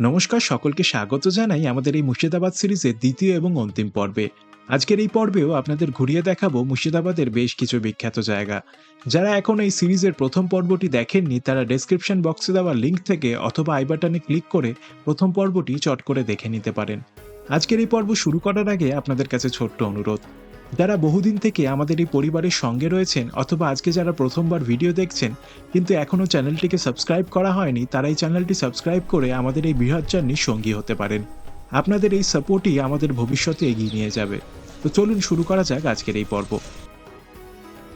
নমস্কার, সকলকে স্বাগত জানাই আমাদের এই মুর্শিদাবাদ সিরিজের দ্বিতীয় এবং অন্তিম পর্বে। আজকের এই পর্বেও আপনাদের ঘুরিয়ে দেখাবো মুর্শিদাবাদের বেশ কিছু বিখ্যাত জায়গা। যারা এখন এই সিরিজের প্রথম পর্বটি দেখেননি, তারা ডেসক্রিপশন বক্সে দেওয়া লিঙ্ক থেকে অথবা আই বাটনে ক্লিক করে প্রথম পর্বটি চট করে দেখে নিতে পারেন। আজকের এই পর্ব শুরু করার আগে আপনাদের কাছে ছোট্ট অনুরোধ। যারা বহুদিন থেকে আমাদের এই পরিবারের সঙ্গে রয়েছেন অথবা আজকে যারা প্রথমবার ভিডিও দেখছেন, কিন্তু এখনও চ্যানেলটিকে সাবস্ক্রাইব করা হয়নি, তারা এই চ্যানেলটি সাবস্ক্রাইব করে আমাদের এই বৃহৎ জার্নির সঙ্গী হতে পারেন। আপনাদের এই সাপোর্টই আমাদের ভবিষ্যতে এগিয়ে নিয়ে যাবে। তো চলুন শুরু করা যাক আজকের এই পর্ব।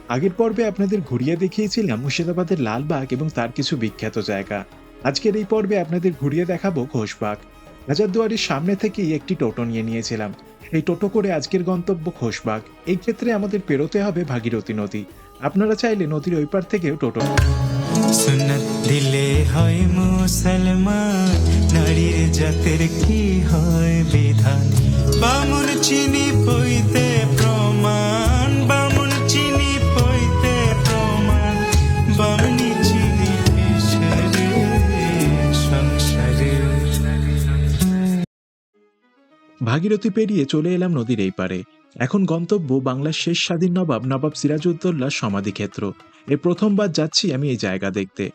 আগের পর্বে আপনাদের ঘুরিয়ে দেখিয়েছিলাম মুর্শিদাবাদের লালবাগ এবং তার কিছু বিখ্যাত জায়গা। আজকের এই পর্বে আপনাদের ঘুরিয়ে দেখাবো ঘোষবাগ। হাজারদুয়ারির সামনে থেকেই একটি টোটো নিয়ে নিয়েছিলাম। এই টোটো করে আজকের গন্তব্য ঘোষবাগ। এই ক্ষেত্রে আমাদের পেরোতে হবে ভাগীরথী নদী। আপনারা চাইলে নদীর ওই পার থেকেও টোটো সুন্নত দিলে হয় মুসলমান, নারীর জাতের কি হয় বিধান? বামুন চিনি পইতে ভাগীরথী পেরিয়ে চলে এলাম নদীর এই পারে এখন গন্তব্য বাংলার শেষ স্বাধীন নবাব নবাব সিরাজউদ্দৌলার সমাধিক্ষেত্র। এ প্রথমবার যাচ্ছি আমি এই জায়গা দেখতে।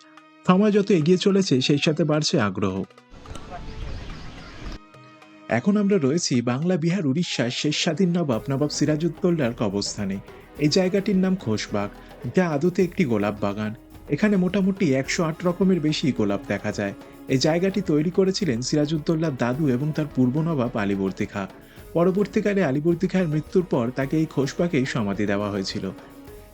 সময় যত এগিয়ে চলেছে, সেই সাথে বাড়ছে আগ্রহ। এখন আমরা রয়েছি বাংলা, বিহার, উড়িষ্যার শেষ স্বাধীন নবাব নবাব সিরাজউদ্দৌলার কবরস্থানে। এই জায়গাটির নাম খোশবাগ যা আদতে একটি গোলাপ বাগান। এখানে মোটামুটি একশো আট রকমের বেশি গোলাপ দেখা যায়। এই জায়গাটি তৈরি করেছিলেন সিরাজউদ্দৌলার দাদু এবং তার পূর্ব নবাব আলীবর্দী খাঁ পরবর্তীকালে আলীবর্দী খাঁর মৃত্যুর পর তাকে এই খোশবাগেই সমাধি দেওয়া হয়েছিল।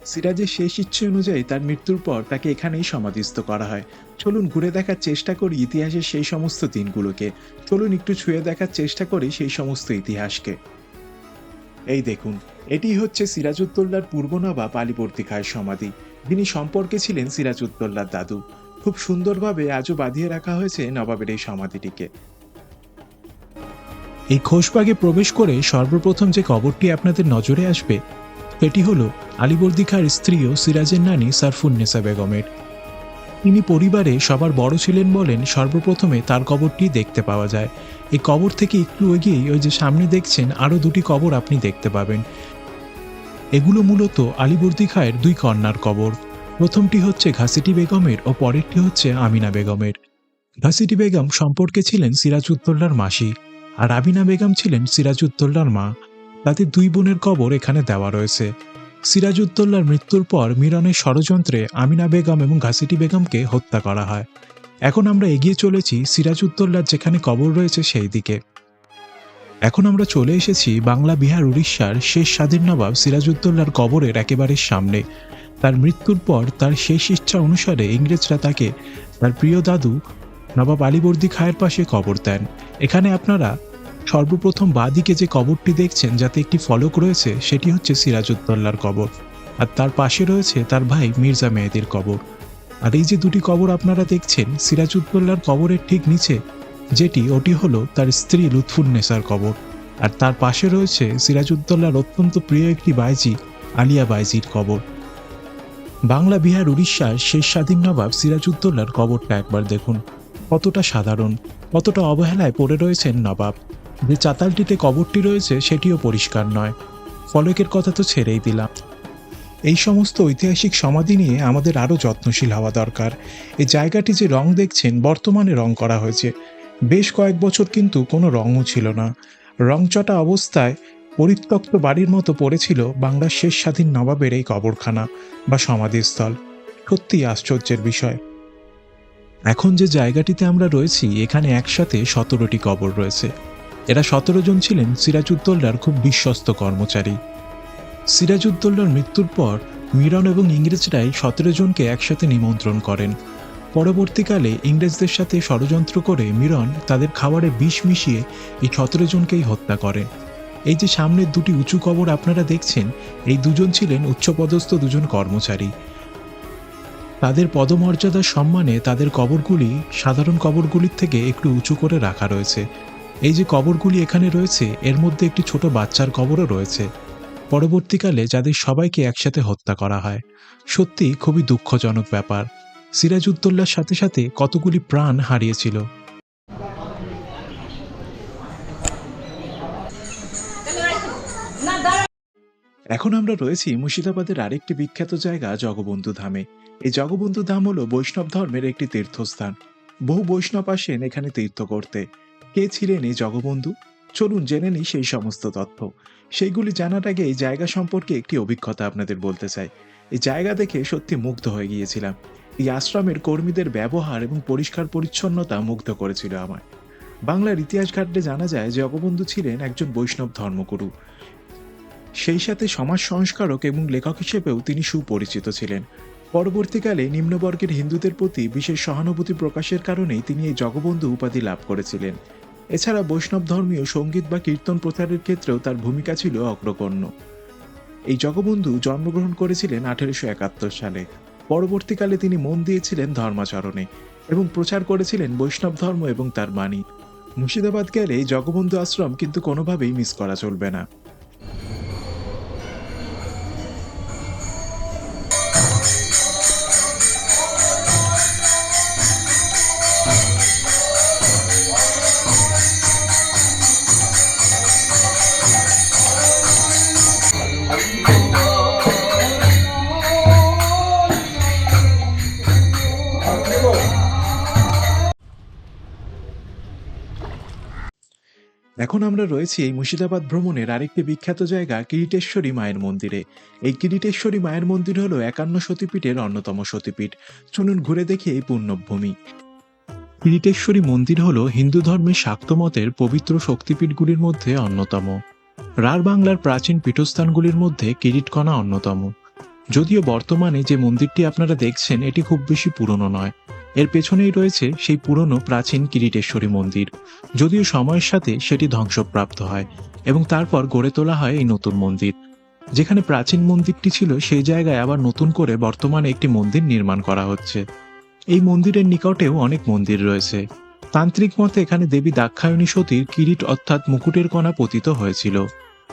সিরাজের শেষ ইচ্ছে অনুযায়ী তার মৃত্যুর পর তাকে এখানেই সমাধিস্থ করা হয়। চলুন ঘুরে দেখার চেষ্টা করি ইতিহাসের সেই সমস্ত দিনগুলোকে। চলুন একটু ছুঁয়ে দেখার চেষ্টা করি সেই সমস্ত ইতিহাসকে। এই দেখুন, এটি হচ্ছে সিরাজউদ্দৌলার পূর্ব নবাব আলীবর্দী খাঁর সমাধি। যিনি সম্পর্কে ছিলেন সিরাজউদ্দৌলার দাদু। খুব সুন্দরভাবে আজও বাঁধিয়ে রাখা হয়েছে নবাবের এই সমাধিটিকে। এই খোশবাগে প্রবেশ করে সর্বপ্রথম যে কবরটি আপনাদের নজরে আসবে এটি হলো আলীবর্দী খাঁর স্ত্রী ও সিরাজের নানি সারফুন্নেসা বেগমের। তিনি পরিবারে সবার বড় ছিলেন বলেন সর্বপ্রথমে তার কবরটি দেখতে পাওয়া যায়। এই কবর থেকে একটু এগিয়েই ওই যে সামনে দেখছেন আরও দুটি কবর আপনি দেখতে পাবেন। এগুলো মূলত আলীবর্দী খায়ের দুই কন্যার কবর। প্রথমটি হচ্ছে ঘাসিটি বেগমের ও পরেরটি হচ্ছে আমিনা বেগমের। ঘাসিটি বেগম সম্পর্কে ছিলেন সিরাজউদ্দৌলার মাসি আর আমিনা বেগম ছিলেন সিরাজউদ্দৌলার মা। তাদের দুই বোনের কবর এখানে দেওয়া রয়েছে। সিরাজউদ্দৌলার মৃত্যুর পর মিরনের ষড়যন্ত্রে আমিনা বেগম এবং ঘাসিটি বেগমকে হত্যা করা হয়। এখন আমরা এগিয়ে চলেছি সিরাজউদ্দৌলার যেখানে কবর রয়েছে সেই দিকে এখন আমরা চলে এসেছি বাংলা, বিহার, উড়িষ্যার শেষ স্বাধীন নবাব সিরাজউদ্দৌলার কবরের একেবারে সামনে। তার মৃত্যুর পর তার শেষ ইচ্ছা অনুসারে ইংরেজরা তাকে তার প্রিয় দাদু নবাব আলীবর্দী খায়ের পাশে কবর দেন। এখানে আপনারা সর্বপ্রথম বাঁদিকে যে কবরটি দেখছেন, যাতে একটি ফলক রয়েছে, সেটি হচ্ছে সিরাজউদ্দৌলার কবর। আর তার পাশে রয়েছে তার ভাই মির্জা মেহেদির কবর। আর এই যে দুটি কবর আপনারা দেখছেন, সিরাজউদ্দৌলার কবরের ঠিক নিচে যেটি, ওটি হলো তার স্ত্রী লুৎফুন্নেসার কবর। আর তার পাশে রয়েছে সিরাজউদ্দৌলার অত্যন্ত প্রিয় একটি বাইজি, আলিয়া বাইজির কবর। বাংলা, বিহার, উড়িষ্যার শেষ স্বাধীন নবাব সিরাজউদ্দৌলার কবরটা একবার দেখুন। কতটা সাধারণ, কতটা অবহেলায় পড়ে রয়েছেন নবাব। যে চাতালটিতে কবরটি রয়েছে, সেটিও পরিষ্কার নয়। ফলকের কথা তো ছেড়েই দিলাম। এই সমস্ত ঐতিহাসিক সমাধি নিয়ে আমাদের আরও যত্নশীল হওয়া দরকার। এই জায়গাটি যে রং দেখছেন, বর্তমানে রং করা হয়েছে। বেশ কয়েক বছর কিন্তু কোনো রঙও ছিল না। রংচটা অবস্থায় পরিত্যক্ত বাড়ির মতো পড়েছিল বাংলার শেষ স্বাধীন নবাবের এই কবরখানা বা সমাধিস্থল। সত্যি আশ্চর্যের বিষয়। এখন যে জায়গাটিতে আমরা রয়েছি, এখানে একসাথে সতেরোটি কবর রয়েছে। এরা সতেরো জন ছিলেন সিরাজউদ্দৌলার খুব বিশ্বস্ত কর্মচারী। সিরাজউদ্দৌলার মৃত্যুর পর মিরন এবং ইংরেজরাই সতেরো জনকে একসাথে নিমন্ত্রণ করেন। পরবর্তীকালে ইংরেজদের সাথে ষড়যন্ত্র করে মিরন তাদের খাবারে বিষ মিশিয়ে এই সতেরো জনকেই হত্যা করেন এই যে সামনের দুটি উঁচু কবর আপনারা দেখছেন, এই দুজন ছিলেন উচ্চপদস্থ দুজন কর্মচারী। তাদের পদমর্যাদার সম্মানে তাদের কবরগুলি সাধারণ কবরগুলির থেকে একটু উঁচু করে রাখা রয়েছে। এই যে কবরগুলি এখানে রয়েছে, এর মধ্যে একটি ছোট বাচ্চার কবরও রয়েছে। পরবর্তীকালে যাদের সবাইকে একসাথে হত্যা করা হয়। সত্যি খুবই দুঃখজনক ব্যাপার। সিরাজউদ্দোল্লার সাথে সাথে কতগুলি প্রাণ হারিয়েছিল। এখন আমরা রয়েছি মুর্শিদাবাদের আরেকটি বিখ্যাত জায়গা, জগবন্ধু ধামে। এই জগবন্ধু ধাম হল বৈষ্ণব ধর্মের একটি তীর্থস্থান। বহু বৈষ্ণব আসেন এখানে তীর্থ করতে। কে ছিলেন এই জগবন্ধু? চলুন জেনে নিই সেই সমস্ত তথ্য। সেইগুলি জানার আগে এই জায়গা সম্পর্কে একটি অভিজ্ঞতা আপনাদের বলতে চাই। এই জায়গা দেখে সত্যি মুগ্ধ হয়ে গিয়েছিলাম। এই আশ্রমের কর্মীদের ব্যবহার এবং পরিষ্কার পরিচ্ছন্নতা মুগ্ধ করেছিল আমায়। বাংলার ইতিহাস ঘাটলে জানা যায় যে জগবন্ধু ছিলেন একজন বৈষ্ণব ধর্মগুরু। সেই সাথে সমাজ সংস্কারক এবং লেখক হিসেবেও তিনি সুপরিচিত ছিলেন। পরবর্তীকালে নিম্নবর্গের হিন্দুদের প্রতি বিশেষ সহানুভূতি প্রকাশের কারণেই তিনি এই জগবন্ধু উপাধি লাভ করেছিলেন। এছাড়া বৈষ্ণব ধর্মীয় সংগীত বা কীর্তন প্রচারের ক্ষেত্রেও তার ভূমিকা ছিল অগ্রগণ্য। এই জগবন্ধু জন্মগ্রহণ করেছিলেন আঠেরোশো একাত্তর সালে। পরবর্তীকালে তিনি মন দিয়েছিলেন ধর্মাচরণে এবং প্রচার করেছিলেন বৈষ্ণব ধর্ম এবং তার বাণী। মুর্শিদাবাদ গেলে জগবন্ধু আশ্রম কিন্তু কোনোভাবেই মিস করা চলবে না। এখন আমরা রয়েছি এই মুর্শিদাবাদ ভ্রমণের আরেকটি বিখ্যাত জায়গা, কিরিটেশ্বরী মায়ের মন্দিরে। এই কিরিটেশ্বরী মায়ের মন্দির হলো একান্ন সতীপীঠের অন্যতম সতীপীঠ চলুন ঘুরে দেখি এই পুণ্যভূমি। কিরিটেশ্বরী মন্দির হলো হিন্দু ধর্মের শাক্ত মতের পবিত্র শক্তিপীঠগুলির মধ্যে অন্যতম। রার বাংলার প্রাচীন পীঠস্থানগুলির মধ্যে কিরিটকণা অন্যতম। যদিও বর্তমানে যে মন্দিরটি আপনারা দেখছেন, এটি খুব বেশি পুরনো নয়। এর পেছনেই রয়েছে সেই পুরনো প্রাচীন কিরিটেশ্বরী মন্দির। যদিও সময়ের সাথে সেটি ধ্বংসপ্রাপ্ত হয় এবং তারপর গড়ে তোলা হয় এই নতুন মন্দির। যেখানে প্রাচীন মন্দিরটি ছিল, সেই জায়গায় আবার নতুন করে বর্তমানে একটি মন্দির নির্মাণ করা হচ্ছে। এই মন্দিরের নিকটেও অনেক মন্দির রয়েছে। তান্ত্রিক মতে এখানে দেবী দাক্ষায়ণী সতীর কিরিট অর্থাৎ মুকুটের কণা পতিত হয়েছিল।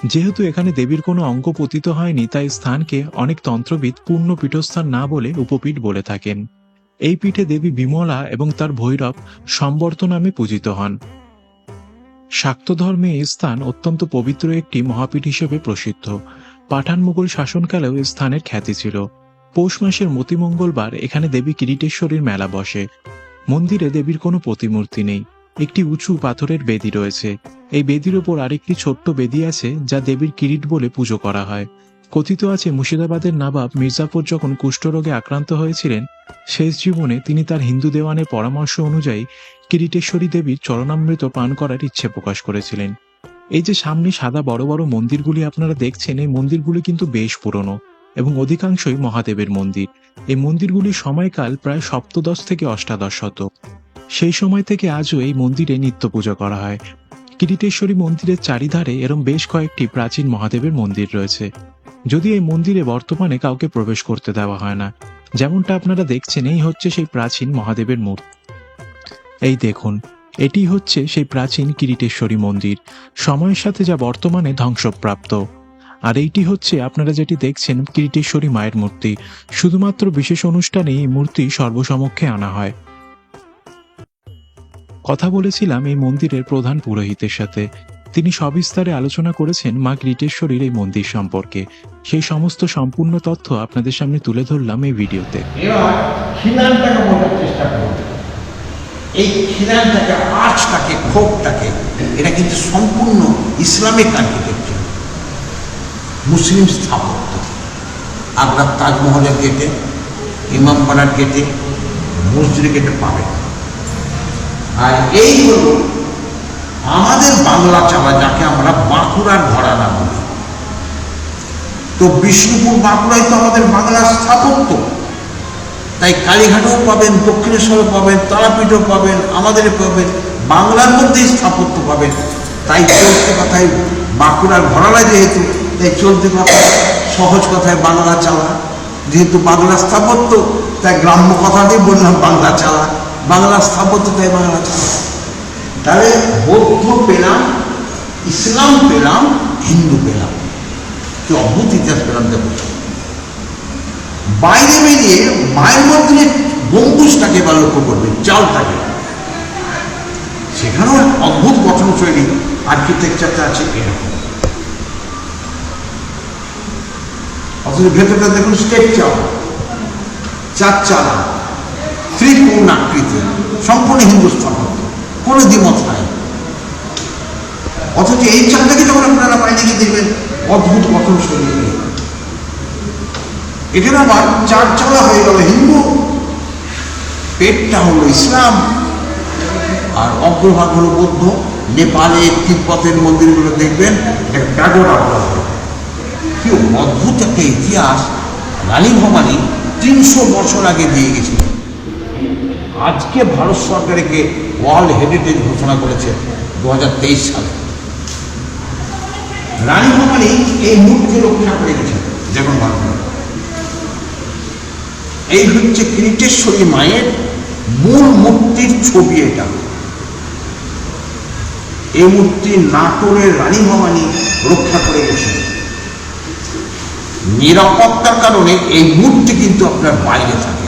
যেহেতু এখানে দেবীর কোনো অঙ্গ পতিত হয়নি, তাই স্থানকে অনেক তন্ত্রবিদ পূর্ণ পীঠস্থান না বলে উপপীঠ বলে থাকেন। এই পীঠে দেবী বিমলা এবং তার ভৈরব সম্বর্ত নামে পূজিত হন। শাক্ত ধর্মে এই স্থান অত্যন্ত পবিত্র একটি মহাপীঠ হিসেবে প্রসিদ্ধ। পাঠান মুঘল শাসনকালেও স্থানের খ্যাতি ছিল। পৌষ মাসের মতি মঙ্গলবার এখানে দেবী কিরিটেশ্বরীর মেলা বসে। মন্দিরে দেবীর কোনো প্রতিমূর্তি নেই। একটি উঁচু পাথরের বেদি রয়েছে। এই বেদির ওপর আরেকটি ছোট্ট বেদি আছে যা দেবীর কিরিট বলে পুজো করা হয়। কথিত আছে, মুর্শিদাবাদের নবাব মির্জাপুর যখন কুষ্ঠরোগে আক্রান্ত হয়েছিলেন, শেষ জীবনে তিনি তার হিন্দু দেওয়ানের পরামর্শ অনুযায়ী কিরিটেশ্বরী দেবীর চরণামৃত পান করার ইচ্ছে প্রকাশ করেছিলেন। এই যে সামনে সাদা বড় বড় মন্দিরগুলি আপনারা দেখছেন, এই মন্দিরগুলি কিন্তু বেশ পুরনো এবং অধিকাংশই মহাদেবের মন্দির। এই মন্দিরগুলির সময়কাল প্রায় সপ্তদশ থেকে অষ্টাদশ শতক। সেই সময় থেকে আজও এই মন্দিরে নিত্য পূজা করা হয়। কিরিটেশ্বরী মন্দিরের চারিধারে এরম বেশ কয়েকটি প্রাচীন মহাদেবের মন্দির রয়েছে। যদি এই মন্দিরে বর্তমানে কাউকে প্রবেশ করতে দেওয়া হয় না, যেমনটা আপনারা দেখছেন, এই হচ্ছে সেই প্রাচীন মহাদেবের মূর্তি। এই দেখুন, এটি হচ্ছে সেই প্রাচীন কিরিটেশ্বরী মন্দির, সময়ের সাথে যা বর্তমানে ধ্বংসপ্রাপ্ত। আর এইটি হচ্ছে, আপনারা যেটি দেখছেন, কিরিটেশ্বরী মায়ের মূর্তি। শুধুমাত্র বিশেষ অনুষ্ঠানে এই মূর্তি সর্বসমক্ষে আনা হয়। কথা বলেছিলাম এই মন্দিরের প্রধান পুরোহিতের সাথে। তিনি সবিস্তারে আলোচনা করেছেন মা গ্রীটেশ্বরীর এই মন্দির সম্পর্কে। সেই সমস্ত সম্পূর্ণ তথ্য আপনাদের সামনে তুলে ধরলাম এই ভিডিওতে। এই খিলানটাকে, আর্চটাকে, ক্ষোভটাকে, এটা কিন্তু সম্পূর্ণ ইসলামিক আর্কিটেকচার। মুসলিম স্থাপত্য। আগ্রার তাজমহলের গেটে ইমামপাড়ার গেটে, মসজিদের গেটে পাবেন। আর এই হলো আমাদের বাংলা চালা যাকে আমরা বাঁকুড়ার ঘরানা বলি। তো বিষ্ণুপুর বাঁকুড়াই তো আমাদের বাংলার স্থাপত্য। তাই কালীঘাটও পাবেন, দক্ষিণেশ্বরও পাবেন, তারাপীঠও পাবেন আমাদের পাবেন, বাংলার মধ্যেই স্থাপত্য পাবেন। তাই চলতে কথায় বাঁকুড়ার ঘরানা যেহেতু, তাই চলতে কথায় সহজ কথায় বাংলা চালা। যেহেতু বাংলা স্থাপত্য, তাই গ্রাম্য কথা দিয়ে বললাম বাংলা চালা। বাংলা স্থাপত্য, তাই বাংলা চালা। তাহলে বৌদ্ধ পেলাম, ইসলাম পেলাম, হিন্দু পেলাম। কি অদ্ভুত ইতিহাস পেলাম দেখো। বাইরে বেরিয়ে মায়ের মধ্যে গম্বুজটাকে বা লক্ষ্য করবে, চালটাকে। সেখানেও অদ্ভুত গঠন শৈলী আর্কিটেকচারটা আছে এরকম। অথচ ভেতরটা দেখুন স্টেপ চাও চার চালা, ত্রিকোণ আকৃতি, সম্পূর্ণ হিন্দুস্থান। কোনো দ্বিমত নাই। অথচ এই চালটাকে যখন আপনারা বাইরে গিয়ে দেখবেন, অদ্ভুত গঠন শৈলী এখানে আবার চার চালা হয়ে গেল হিন্দু। পেটটা হলো ইসলাম। আর অগ্রভাগ হলো বৌদ্ধ। নেপালে তিব্বতের মন্দিরগুলো দেখবেন এটা প্যাগোডা বলা কি অদ্ভুত একটা ইতিহাস। রানী ভবানী তিনশো বছর আগে দিয়ে গেছিল আজকে ভারত সরকার একে ওয়ার্ল্ড হেরিটেজ ঘোষণা করেছে দু হাজার তেইশ সালে। রানী ভবানী এই মূর্তি রক্ষা করে গেছেন ভারত এই হচ্ছে ক্রিটেশ্বরী মায়ের মূল মূর্তির ছবি এটা। এই মূর্তি নাটোরের রানী ভবানী রক্ষা করে গেছেন। নিরাপত্তার কারণে এই মূর্তি কিন্তু আপনার বাইরে থাকে।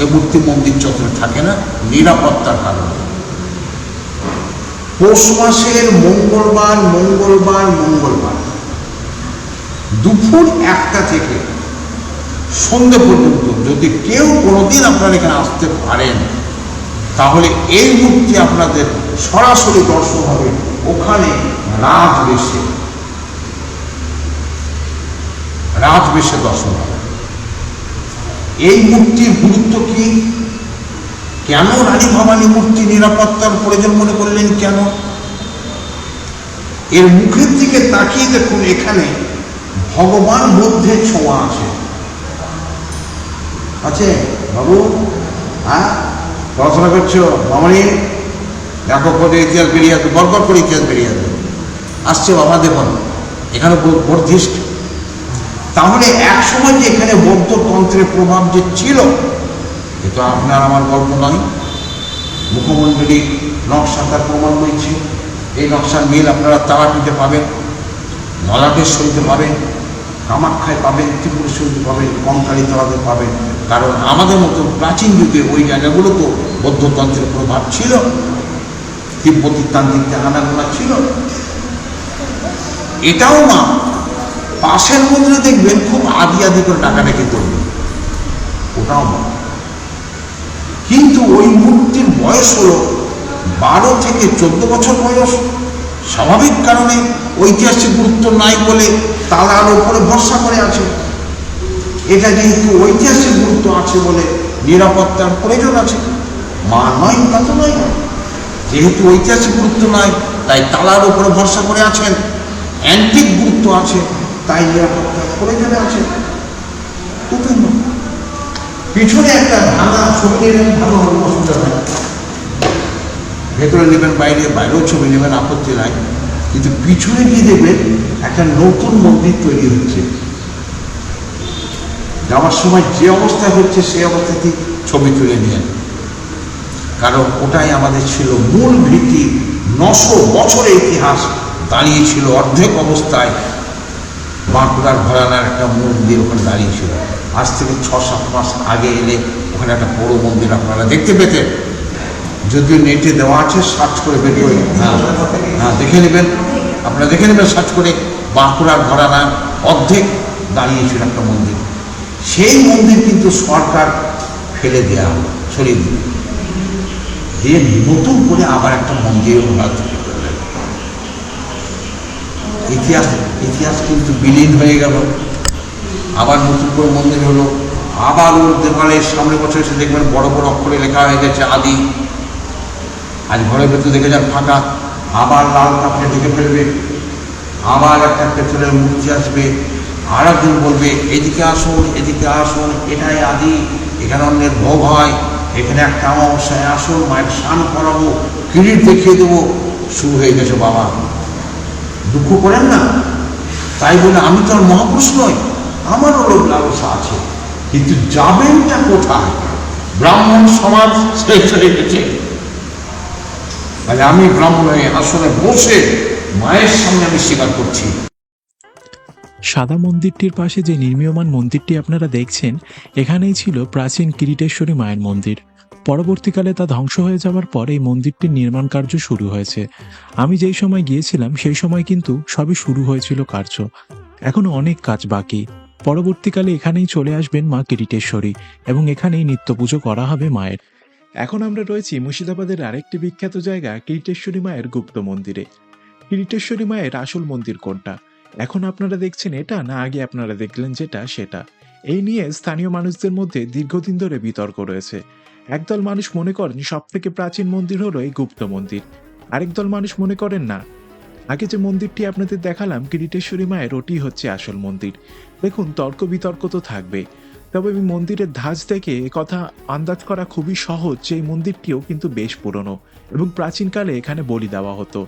এই মূর্তি মন্দির চত্বরে থাকে না, নিরাপত্তার কারণে। পৌষ মাসের মঙ্গলবার মঙ্গলবার মঙ্গলবার। দুপুর একটা থেকে সন্ধে পর্যন্ত যদি কেউ কোনোদিন আপনারা এখানে আসতে পারেন, তাহলে এই মূর্তি আপনাদের সরাসরি দর্শন হবে ওখানে রাজবেশে। রাজবেশে দর্শন হবে। এই মূর্তির গুরুত্ব কি? কেন রানী ভবানী মূর্তি নিরাপত্তার প্রয়োজন মনে করলেন কেন? এর মুখের দিকে তাকিয়ে দেখুন, এখানে ভগবান বুদ্ধের ছোঁয়া আছে। আছে? বাবু? হ্যাঁ? পড়াশোনা করছ? মামনি? দেখো পদে ইতিহাস বেরিয়ে আসবে বরকর করে ইতিহাস বেরিয়ে আসবে। আসছে বাবা দেখুন এখানে বৌ- বৌদ্ধিস্ট তাহলে এক সময় যে এখানে বৌদ্ধ তন্ত্রের প্রভাব যে ছিল, এ তো আপনার আমার গল্প নয়। মুখমণ্ডলী নকশা তার প্রমাণ রয়েছে। এই নকশার মিল আপনারা তারাপীঠে পাবেন নলাটের নলাটেশ্বরীতে পাবেন, কামাখ্যায় পাবেন ত্রিপুরেশ্বরীতে পাবেন, কঙ্কালী তলাতে পাবেন। কারণ আমাদের মতো প্রাচীন যুগে ওই জায়গাগুলো তো বৌদ্ধতন্ত্রের প্রভাব ছিল তিব্বতী তান্ত্রিক আনাগোনা ছিল। এটাও মা পাশের মন্দিরে দেখবেন খুব আদি আদি করে ডাকাডাকি করবে। ওটাও কিন্তু ওই মূর্তির বয়স হলো বারো থেকে চোদ্দ বছর বয়স। স্বাভাবিক কারণে ঐতিহাসিক গুরুত্ব নাই বলে তালার ওপরে ভরসা করে আছে। এটা যেহেতু ঐতিহাসিক গুরুত্ব আছে বলে নিরাপত্তার প্রয়োজন আছে। মা নয়, তা তো নয়। যেহেতু ঐতিহাসিক গুরুত্ব নাই, তাই তালার ওপরে ভরসা করে আছেন। অ্যান্টিক গুরুত্ব আছে। তাই নিরাপত্তার প্রয়োজনে আছে উপেন্দ্র পিছনে একটা ভাঙা ছবি ভালো নাই ভেতরে নেবেন, বাইরে, বাইরেও ছবি নেবেন, আপত্তি নাই। কিন্তু পিছনে গিয়ে দেখবেন একটা নতুন মন্দির তৈরি হচ্ছে। যাওয়ার সময় যে অবস্থায় হচ্ছে সেই অবস্থাতেই ছবি তুলে নিয়ে কারণ ওটাই আমাদের ছিল মূল ভিত্তি নশো বছরের ইতিহাস দাঁড়িয়েছিল অর্ধেক অবস্থায়। বাঁকুড়ার ভরানার একটা মন্দির ওখানে দাঁড়িয়েছিল আজ থেকে ছ, সাত মাস আগে এলে ওখানে একটা বড় মন্দির আপনারা দেখতে পেতেন। যদিও নেটে দেওয়া আছে, সার্চ করে বের করে হ্যাঁ হ্যাঁ দেখে নেবেন। আপনারা দেখে নেবেন, সার্চ করে বাঁকুড়ার ঘরানা অর্ধেক দাঁড়িয়েছিল একটা মন্দির। সেই মন্দির কিন্তু সরকার ফেলে দেওয়া হলো, সরিয়ে দিয়ে নতুন করে আবার একটা মন্দির ওরা ইতিহাস ইতিহাস কিন্তু বিলীন হয়ে গেল। আবার নতুন করে মন্দির হলো। আবার ওর দেওয়ালের সামনে বছর এসে দেখবেন বড় বড় অক্ষরে লেখা হয়ে গেছে আদি। আজ ঘরের ভেতর দেখে যান ফাঁকা। আবার লাল কাপড়ে ঢেকে ফেলবে। আবার একটা পেছনের মূর্তি আসবে। আর একজন বলবে, এদিকে আসুন এদিকে আসুন, এটাই আদি। এখানে অন্যের ভোগ হয়। এখানে একটা অমাবস্যায় আসুন, মায়ের স্নান করাবো, কিরিট দেখিয়ে দেবো। শুরু হয়ে গেছে বাবা। দুঃখ করেন না। তাই বলে আমি তো আর মহাপুরুষ নই, আমারও লোক লালসা আছে। কিন্তু যাবেনটা কোথায়? ব্রাহ্মণ সমাজ শেষ হয়ে গেছে মানে আমি ব্রাহ্মণ আসলে বসে মায়ের সামনে আমি স্বীকার করছি। সাদা মন্দিরটির পাশে যে নির্মীয়মান মন্দিরটি আপনারা দেখছেন, এখানেই ছিল প্রাচীন কিরিটেশ্বরী মায়ের মন্দির। পরবর্তীকালে তা ধ্বংস হয়ে যাওয়ার পর এই মন্দিরটির নির্মাণ কার্য শুরু হয়েছে। আমি যেই সময় গিয়েছিলাম, সেই সময় কিন্তু সবই শুরু হয়েছিল কার্য। এখনও অনেক কাজ বাকি। পরবর্তীকালে এখানেই চলে আসবেন মা কিরিটেশ্বরী এবং এখানেই নিত্য পুজো করা হবে মায়ের। এখন আমরা রয়েছি মুর্শিদাবাদের আরেকটি বিখ্যাত জায়গা, কিরিটেশ্বরী মায়ের গুপ্ত মন্দিরে। কিরিটেশ্বরী মায়ের আসল মন্দির কোনটা? এখন আপনারা দেখছেন এটা না আগে আপনারা দেখলেন যেটা, সেটা। এই নিয়ে স্থানীয় মানুষদের মধ্যে দীর্ঘদিন ধরে বিতর্ক রয়েছে। একদল মানুষ মনে করেন সব থেকে প্রাচীন মন্দির হলো এই গুপ্ত মন্দির। আরেক দল মানুষ মনে করেন না। আগে যে মন্দিরটি আপনাদের দেখালাম, কিরিটেশ্বরী মায়ের, ওটি হচ্ছে আসল মন্দির। দেখুন, তর্ক বিতর্ক তো থাকবে। তবে এই মন্দিরের ধাঁচ দেখে কথা আন্দাজ করা খুবই সহজ যে এই মন্দিরটিও কিন্তু বেশ পুরনো এবং প্রাচীনকালে এখানে বলি দেওয়া হতো।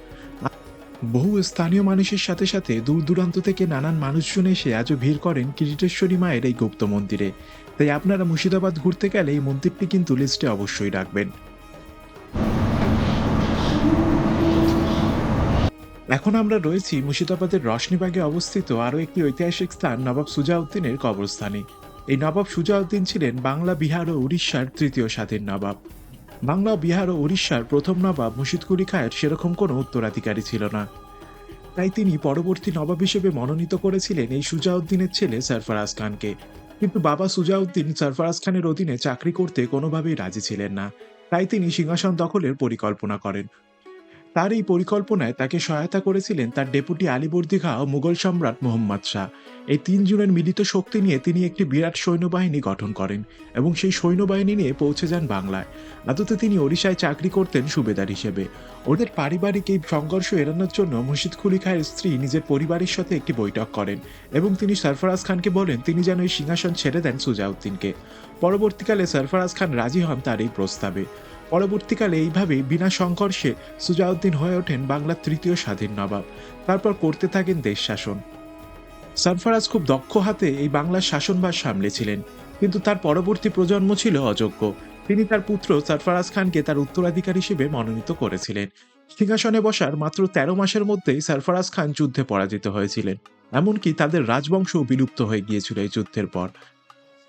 বহু স্থানীয় মানুষের সাথে সাথে দূর দূরান্ত থেকে নানান মানুষজন এসে আজও ভিড় করেন কিরিটেশ্বরী মায়ের এই গুপ্ত মন্দিরে। তাই আপনারা মুর্শিদাবাদ ঘুরতে গেলে এই মন্দিরটি কিন্তু লিস্টে অবশ্যই রাখবেন। এখন আমরা রয়েছি মুর্শিদাবাদের রশনিবাগে অবস্থিত আরও একটি ঐতিহাসিক স্থান, নবাব সুজাউদ্দিনের কবরস্থানে। এই নবাব সুজাউদ্দিন ছিলেন বাংলা, বিহার ও উড়িষ্যার তৃতীয় স্বাধীন নবাব। বাংলা, বিহার ও উড়িষ্যার প্রথম নবাব মুর্শিদকুলি খায়ের সেরকম কোনো উত্তরাধিকারী ছিল না। তাই তিনি পরবর্তী নবাব হিসেবে মনোনীত করেছিলেন এই সুজাউদ্দিনের ছেলে সরফরাজ খানকে। কিন্তু বাবা সুজাউদ্দিন সরফরাজ খানের অধীনে চাকরি করতে কোনোভাবেই রাজি ছিলেন না। তাই তিনি সিংহাসন দখলের পরিকল্পনা করেন। তার এই পরিকল্পনায় তাকে সহায়তা করেছিলেন তার ডেপুটি আলিবর্দী খাঁ ও মুঘল সম্রাট মোহাম্মদ শাহ। এই তিনজনের মিলিত শক্তি নিয়ে তিনি একটি বিরাট সৈন্যবাহিনী গঠন করেন এবং সেই সৈন্যবাহিনী নিয়ে পৌঁছে যান বাংলায়। আদতে তিনি ওড়িশায় চাকরি করতেন সুবেদার হিসেবে। ওদের পারিবারিক এই সংঘর্ষ এড়ানোর জন্য মুর্শিদ কুলি খায়ের স্ত্রী নিজের পরিবারের সাথে একটি বৈঠক করেন এবং তিনি সরফরাজ খানকে বলেন, তিনি যেন এই সিংহাসন ছেড়ে দেন সুজাউদ্দিনকে। পরবর্তীকালে সরফরাজ খান রাজি হন তার এই প্রস্তাবে। পরবর্তীকালে এইভাবেই বিনা সংঘর্ষে সুজাউদ্দিন হয়ে ওঠেন বাংলার তৃতীয় স্বাধীন নবাব। তারপর করতে থাকেন দেশ শাসন। সরফরাজ খুব দক্ষ হাতে এই বাংলার শাসনভার সামলেছিলেন, কিন্তু তার পরবর্তী প্রজন্ম ছিল অযোগ্য। তিনি তার পুত্র সরফরাজ খানকে তার উত্তরাধিকার হিসেবে মনোনীত করেছিলেন। সিংহাসনে বসার মাত্র তেরো মাসের মধ্যেই সরফরাজ খান যুদ্ধে পরাজিত হয়েছিলেন, এমনকি তাদের রাজবংশও বিলুপ্ত হয়ে গিয়েছিল এই যুদ্ধের পর।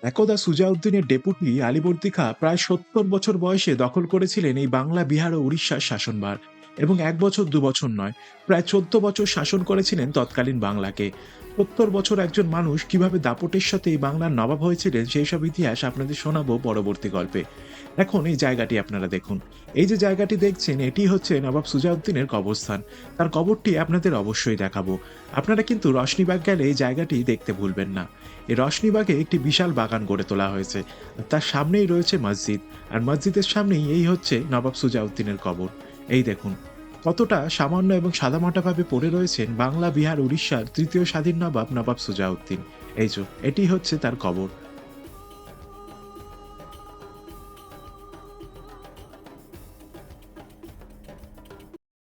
একদা সুজাউদ্দিনের ডেপুটি আলিবর্দী খা প্রায় সত্তর বছর বয়সে দখল করেছিলেন এই বাংলা, বিহার ও উড়িষ্যার শাসনভার এবং এক বছর, দু বছর নয়, প্রায় চোদ্দ বছর শাসন করেছিলেন তৎকালীন বাংলাকে। সত্তর বছর একজন মানুষ কীভাবে দাপটের সাথে এই বাংলার নবাব হয়েছিলেন সেই সব ইতিহাস আপনাদের শোনাবো পরবর্তী গল্পে। এখন এই জায়গাটি আপনারা দেখুন। এই যে জায়গাটি দেখছেন, এটি হচ্ছে নবাব সুজাউদ্দিনের কবরস্থান। তার কবরটি আপনাদের অবশ্যই দেখাবো। আপনারা কিন্তু রশনিবাগ গেলে এই জায়গাটি দেখতে ভুলবেন না। এই রশনিবাগে একটি বিশাল বাগান গড়ে তোলা হয়েছে। তার সামনেই রয়েছে মসজিদ। আর মসজিদের সামনেই এই হচ্ছে নবাব সুজাউদ্দিনের কবর। এই দেখুন। কতটা সামান্য এবং সাদামাটাভাবে পড়ে রয়েছেন বাংলা, বিহার, উড়িষ্যার তৃতীয় স্বাধীন নবাব নবাব সুজাউদ্দিন। এই যে, এটি হচ্ছে তার কবর।